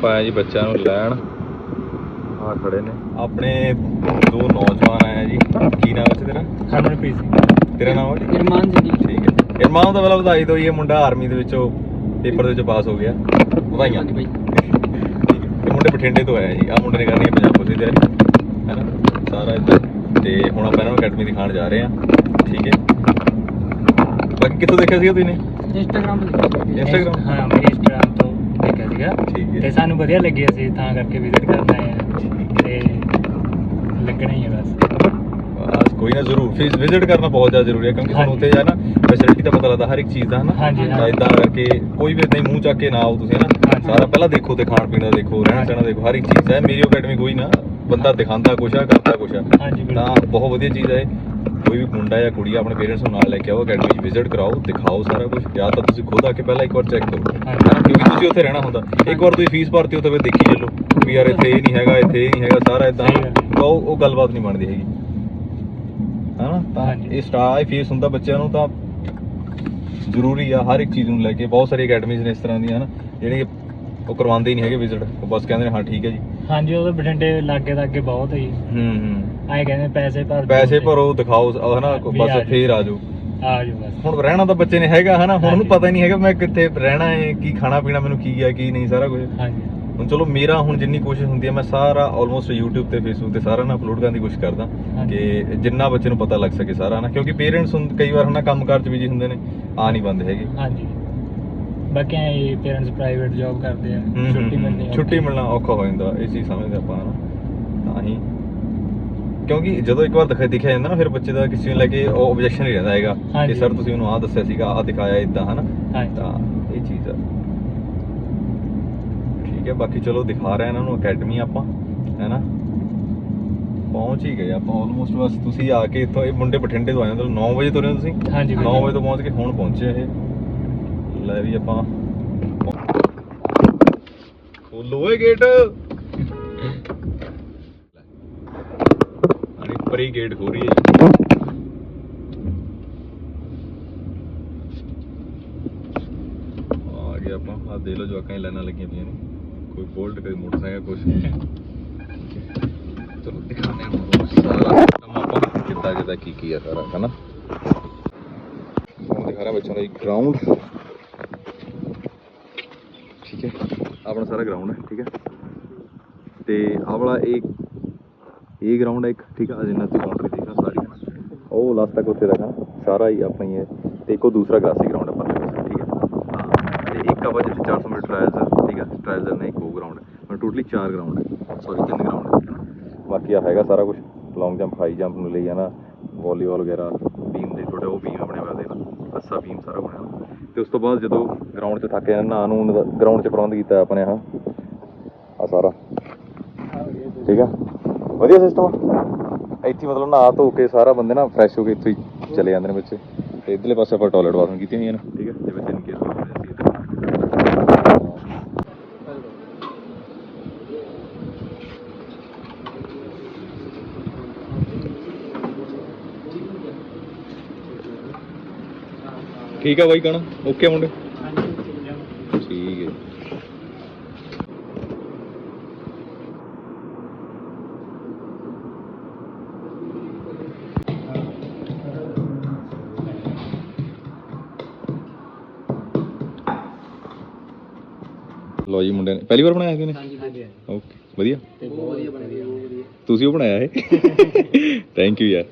ਆਪਾਂ ਆਏ ਜੀ ਬੱਚਿਆਂ ਨੂੰ ਲੈਣ। ਆ ਖੜੇ ਨੇ। ਆਪਣੇ ਦੋ ਨੌਜਵਾਨ ਆਏ ਆ ਜੀ। ਕੀ ਨਾਮ ਹੈ ਤੇਰਾ? ਹਰਮਨਪ੍ਰੀਤ ਸਿੰਘ। ਤੇਰਾ ਨਾਮ ਹੈ ਜੀ? ਇਰਮਾਨ ਜੀ ਠੀਕ ਹੈ। ਇਰਮਾਨ ਦਾ ਪਹਿਲਾਂ ਵਧਾਈ ਜੀ, ਇਹ ਮੁੰਡਾ ਆਰਮੀ ਦੇ ਵਿੱਚੋਂ ਪੇਪਰ ਦੇ ਵਿੱਚ ਪਾਸ ਹੋ ਗਿਆ। ਵਧਾਈਆਂ। ਹਾਂਜੀ ਬਾਈ। ਠੀਕ ਹੈ। ਇਹ ਮੁੰਡੇ ਬਠਿੰਡੇ ਤੋਂ ਆਇਆ ਜੀ। ਆ ਮੁੰਡੇ ਨੇ ਕਰਨੀ ਪੰਜਾਬ ਪੁਲਿਸ ਦੀ ਤਿਆਰੀ। ਹੈਨਾ ਸਾਰਾ ਇੱਦਾਂ ਤੇ ਹੁਣ ਆਪਾਂ ਇਹਨਾਂ ਨੂੰ ਅਕੈਡਮੀ ਦਿਖਾਉਣ ਜਾ ਰਹੇ ਹਾਂ। ਠੀਕ ਹੈ। ਬਾਕੀ ਕਿੱਥੋਂ ਦੇਖਿਆ ਸੀਗਾ ਤੁਸੀਂ ਨੇ ਇੰਸਟਾਗ੍ਰਾਮ ਤੇ Instagram? ਹਾਂ ਮੈਂ ਇੰਸਟਾਗ੍ਰਾਮ ਤੋਂ ਸੀਗਾ। ਠੀਕ ਹੈ। ਤੇ ਸਾਨੂੰ ਵਧੀਆ ਲੱਗੀ ਅਸੀਂ ਤਾਂ ਕਰਕੇ ਵਿਜ਼ਿਟ ਕਰਨ ਆਏ ਆ ਤੇ ਲੱਗਣਾ ਹੀ ਹੈ ਬਸ। ਬਸ ਕੋਈ ਨਾ ਜ਼ਰੂਰ। ਫੀਸ ਵਿਜ਼ਿਟ ਕਰਨਾ ਬਹੁਤ ਜ਼ਿਆਦਾ ਜ਼ਰੂਰੀ ਹੈ ਕਿਉਂਕਿ ਤੁਹਾਨੂੰ ਉੱਥੇ ਜਾ ਨਾ ਫੈਸਿਲਿਟੀ ਦਾ ਪਤਾ ਲੱਗਦਾ ਹਰ ਇੱਕ ਚੀਜ਼ ਦਾ ਹਨਾ? ਹਾਂਜੀ, ਤਾਂ। ਇਦਾਂ ਕਰਕੇ ਕੋਈ ਵੀ ਇਦਾਂ ਹੀ ਮੂੰਹ ਚੱਕ ਕੇ ਨਾ ਆਓ ਤੁਸੀਂ ਹਨਾ? ਹਾਂਜੀ। ਸਾਰਾ ਪਹਿਲਾਂ ਦੇਖੋ ਤੇ ਖਾਣ ਪੀਣ ਦਾ ਦੇਖੋ ਰਹਿਣ ਸਹਿਣ ਦੇਖੋ ਹਰ ਇੱਕ ਚੀਜ਼ ਹੈ। ਮੇਰੀ ਅਕੈਡਮੀ ਕੋਈ ਨਾ ਬੰਦਾ ਦਿਖਾਉਂਦਾ ਕੁਛ ਆ ਕਰਦਾ ਕੁਛ ਆ। ਹਾਂਜੀ ਤਾਂ ਬਿਲਕੁਲ। ਬਹੁਤ ਵਧੀਆ ਚੀਜ਼ ਹੈ ਇਹ। ਕੋਈ ਵੀ ਮੁੰਡਾ ਜਾਂ ਕੁੜੀ ਆਪਣੇ ਪੇਰੈਂਟਸ ਨੂੰ ਨਾਲ ਲੈ ਕੇ ਆਓ ਅਕੈਡਮੀ 'ਚ ਵਿਜ਼ਿਟ ਕਰਾਓ ਦਿਖਾਓ ਸਾਰਾ ਕੁਝ ਜਾਂ ਤਾਂ ਤੁਸੀਂ ਖੁਦ ਆ ਕੇ ਪਹਿਲਾਂ ਇੱਕ ਵਾਰ ਚੈੱਕ ਕਰੋ। ਹਨਾ ਕਿਉਂਕਿ ਤੁਸੀਂ ਉੱਥੇ ਰਹਿਣਾ ਹੁੰਦਾ। ਇੱਕ ਵਾਰ ਤੁਸੀਂ ਫੀਸ ਭਰਤੀ ਹੋ ਤਾਂ ਫਿਰ ਦੇਖੀ ਚੱਲੋ ਵੀ ਯਾਰ ਇੱਥੇ ਇਹ ਨਹੀਂ ਹੈਗਾ ਇੱਥੇ ਇਹ ਨਹੀਂ ਹੈਗਾ ਸਾਰਾ ਇਦਾਂ। ਤਾਂ ਉਹ ਗੱਲਬਾਤ ਨਹੀਂ ਬਣਦੀ ਹੈਗੀ। ਹਨਾ? ਤਾਂ। ਇਹ ਸਟਾਰ ਫੀਸ ਹੁੰਦਾ ਬੱਚਿਆਂ ਨੂੰ ਤਾਂ ਜ਼ਰੂਰੀ ਆ ਹਰ ਇੱਕ ਚੀਜ਼ ਨੂੰ ਲੈ ਕੇ। ਬਹੁਤ ਸਾਰੀ ਅਕੈਡਮੀਜ਼ ਨੇ ਇਸ ਤਰ੍ਹਾਂ ਦੀਆਂ ਹਨਾ। ਜਿਹੜੀਆਂ ਉਹ ਕਰਵਾਉਂਦੇ ਹੀ ਨਹੀਂ ਹੈਗੇ ਵਿਜ਼ਿਟ ਉਹ ਬਸ ਕਹਿੰਦੇ ਨੇ ਹਾਂ ਠੀਕ ਹੈ ਜੀ। ਹਾਂਜੀ ਉਹ ਬਠਿੰਡੇ ਲਾਗੇ ਦਾ ਅੱਗੇ ਬਹੁਤ ਹੈ ਜੀ ਹੂੰ ਹੂੰ। ਐਂ ਕਹਿੰਦੇ ਪੈਸੇ ਭਰ ਦਿਓ ਪੈਸੇ ਤੇ। ਭਰੋ ਦਿਖਾਓ ਹਨਾ ਵੀ ਬਸ ਜਾਓ। ਫੇਰ ਆ ਜਾਓ। ਆ ਜਾਓ ਬਸ। ਹੁਣ ਰਹਿਣਾ ਤਾਂ ਬੱਚੇ ਨੇ ਹੈਗਾ ਹਨਾ ਹੁਣ ਉਹਨੂੰ ਹਾਂਜੀ। ਪਤਾ ਹੀ ਨਹੀਂ ਹੈਗਾ ਮੈਂ ਕਿੱਥੇ ਰਹਿਣਾ ਹੈ ਕੀ ਖਾਣਾ ਪੀਣਾ ਮੈਨੂੰ ਕੀ ਹੈ ਕੀ ਨਹੀਂ ਸਾਰਾ ਕੁਝ। ਹਾਂਜੀ। ਹੁਣ ਚਲੋ ਮੇਰਾ ਹੁਣ ਜਿੰਨੀ ਕੋਸ਼ਿਸ਼ ਹੁੰਦੀ ਹੈ ਮੈਂ ਸਾਰਾ ਆਲਮੋਸਟ YouTube ਤੇ Facebook ਤੇ ਸਾਰਾ ਨਾ ਅਪਲੋਡ ਕਰਨ ਦੀ ਕੋਸ਼ਿਸ਼ ਕਰਦਾ ਹਾਂਜੀ। ਕਿ ਜਿੰਨਾ ਬੱਚੇ ਨੂੰ ਪਤਾ ਲੱਗ ਸਕੇ ਸਾਰਾ ਨਾ? ਕਿਉਂਕਿ ਪੇਰੈਂਟਸ ਹੁਣ ਕਈ ਵਾਰ ਹਨਾ ਕੰਮਕਾਰ ਚ ਬਿਜ਼ੀ ਹੁੰਦੇ ਨੇ ਆ ਨਹੀਂ ਬੰਦੇ ਹੈਗੇ। ਹਾਂਜੀ। ਬਾਕੀ ਐ ਪੇਰੈਂਟਸ ਪ੍ਰਾਈਵੇਟ ਜੌਬ ਕਰਦੇ ਆ ਛੁੱਟੀ। ਮਿਲਣੀ ਛੁੱਟੀ ਮਿਲਣਾ ਔਖਾ ਹੋ ਜਾਂਦਾ ਇਹ ਚੀਜ਼ ਸਮਝਦੇ ਆਪਾਂ ਹਨਾ। ਤਾਂ ਹੀ। ਕਿਉਂਕਿ ਜਦੋਂ ਇੱਕ ਵਾਰ ਦਿਖਾ ਦਿਖਿਆ ਜਾਂਦਾ ਨਾ ਫਿਰ ਬੱਚੇ ਦਾ ਕਿਸੇ ਨੂੰ ਲੈ ਕੇ ਉਹ ਆਬਜੈਕਸ਼ਨ ਨਹੀਂ ਰਹਿੰਦਾ ਹੈਗਾ ਕਿ ਹਾਂਜੀ। ਸਰ ਤੁਸੀਂ ਉਹਨੂੰ ਆਹ ਦੱਸਿਆ ਸੀਗਾ ਆਹ ਦਿਖਾਇਆ ਇਦਾਂ ਹਨਾ। ਹਾਂਜੀ। ਤਾਂ ਇਹ ਚੀਜ਼ ਆ। ਠੀਕ ਹੈ ਬਾਕੀ ਚਲੋ ਦਿਖਾ ਰਹੇ ਇਹਨਾਂ ਨੂੰ ਅਕੈਡਮੀ ਆਪਾਂ ਹੈਨਾ। ਪਹੁੰਚ ਹੀ ਗਏ ਆਪਾਂ ਆਲਮੋਸਟ ਬਸ ਤੁਸੀਂ ਆ ਕੇ ਇੱਥੋਂ ਇਹ ਮੁੰਡੇ ਬਠਿੰਡੇ ਤੋਂ ਆਏ ਹੋ 9 ਵਜੇ ਤੁਰੇ ਹੋ ਤੁਸੀਂ? ਹਾਂਜੀ 9 ਵਜੇ ਤੋਂ ਪਹੁੰਚ ਕੇ ਹੁਣ ਪਹੁੰਚੇ ਇਹ। ਲੈ ਵੀ ਆਪਾਂ। ਖੋਲੋ ਏ ਗੇਟ। ਅਰੇ ਪਰੀ ਗੇਟ ਖੋ ਰਹੀ ਹੈ ਆ ਗਿਆ ਆਪਾਂ। ਆ ਦੇ ਲੋ ਜਵਾਕਾਂ ਦੀ ਲਾਈਨਾਂ ਲੱਗੀਆਂ ਪਈਆਂ ਨੇ। ਕੋਈ ਬੋਲਟ, ਕੋਈ ਮੋਟਰਸਾਈਕਲ, ਕੁਛ ਚਲੋ ਦਿਖਾਣੇ ਹਾਂ ਸਾਰਾ ਕੰਮ ਆਪਾਂ ਕਿੱਦਾਂ ਕਿੱਦਾਂ ਕੀ ਕੀ ਆ ਸਾਰਾ, ਹਨਾ? ਹੁਣ ਦਿਖਾ ਰਿਹਾ ਬੱਚਿਆਂ ਦਾ ਇੱਕ ਗਰਾਊਂਡ ਠੀਕ ਹੈ। ਆਪਣਾ ਸਾਰਾ ਗਰਾਊਂਡ ਹੈ, ਠੀਕ ਹੈ। ਤੇ ਆਹ ਵਾਲਾ ਇਹ ਇਹ ਗਰਾਊਂਡ ਹੈ ਇੱਕ, ਠੀਕ ਹੈ। ਜਿੰਨਾ ਤੁਸੀਂ ਬਾਉਂਡਰੀ ਦੇਖਾ ਸਾਰੀ ਉਹ ਲਾਸਟ ਤੱਕ ਉੱਥੇ ਤੱਕ ਸਾਰਾ ਹੀ ਆਪਣਾ ਹੀ ਹੈ। ਤੇ ਇੱਕ ਉਹ ਦੂਸਰਾ ਗ੍ਰਾਸੀ ਗਰਾਊਂਡ ਹੈ ਪਰਲੇ ਠੀਕ ਹੈ। ਹਾਂ, ਤੇ ਇੱਕ ਆ ਵਾ ਜਿੱਥੇ 400 ਮੀਟਰ ਟ੍ਰਾਇਲਸ ਠੀਕ ਹੈ। ਟ੍ਰਾਇਲਸ ਨੇ ਇੱਕ ਉਹ ਗਰਾਊਂਡ ਹੈ। ਮੈਂ ਟੋਟਲੀ ਚਾਰ ਗਰਾਊਂਡ ਹੈ। ਸੌਰੀ ਤਿੰਨ ਗਰਾਊਂਡ ਹੈ। ਬਾਕੀ ਆ ਹੈਗਾ ਸਾਰਾ ਕੁਝ ਲੌਂਗ ਜੰਪ ਹਾਈ ਜੰਪ ਨੂੰ ਲਈ ਹੈ ਨਾ। ਵਾਲੀਬਾਲ ਵਗੈਰਾ ਬੀਮ ਦੇ ਛੋਟੇ ਉਹ ਬੀਮ ਆਪਣੇ ਵਾਸਤੇ ਨਾ ਅੱਸਾ ਬੀਮ ਸਾਰਾ ਬਣਿਆ ਹੋਇਆ। ਤੇ ਉਸ ਤੋਂ ਬਾਅਦ ਜਦੋਂ ਗਰਾਊਂਡ 'ਚ ਥੱਕ ਜਾਣਾ ਨਹਾ ਨੂੰ ਗਰਾਊਂਡ 'ਚ ਪ੍ਰਬੰਧ ਕੀਤਾ ਆਪਣੇ ਆ ਆ ਸਾਰਾ। ਠੀਕ ਆ? ਵਧੀਆ ਸਿਸਟਮ ਇੱਥੇ ਮਤਲਬ ਨਹਾ ਧੋ ਕੇ ਸਾਰਾ ਬੰਦੇ ਨਾ ਫਰੈਸ਼ ਹੋ ਕੇ ਇੱਥੇ ਹੀ ਚਲੇ ਜਾਂਦੇ ਨੇ ਬੱਚੇ। ਤੇ ਇਧਰਲੇ ਪਾਸੇ ਆਪਾਂ ਟਾਇਲਟ ਬਾਥਰੂਮ ਕੀਤੀਆਂ ਹੋਈਆਂ ਨੇ। ਠੀਕ ਹੈ ਜੇ ਬੱਚੇ ਨੂੰ ਕੇਸ ਠੀਕ ਆ ਬਾਈ ਕਹਣਾ ਓਕੇ ਮੁੰਡੇ। ਠੀਕ ਹੈ ਲੋ ਜੀ। ਮੁੰਡੇ ਨੇ। ਪਹਿਲੀ ਵਾਰ ਬਣਾਇਆ ਸੀ ਨੇ ਹਾਂਜੀ ਹਾਂਜੀ ਓਕੇ ਵਧੀਆ। ਤੇ ਬਹੁਤ ਵਧੀਆ ਬਣਿਆ ਤੁਸੀਂ ਉਹ ਬਣਾਇਆ ਹੈ ਥੈਂਕ ਯੂ ਯਾਰ।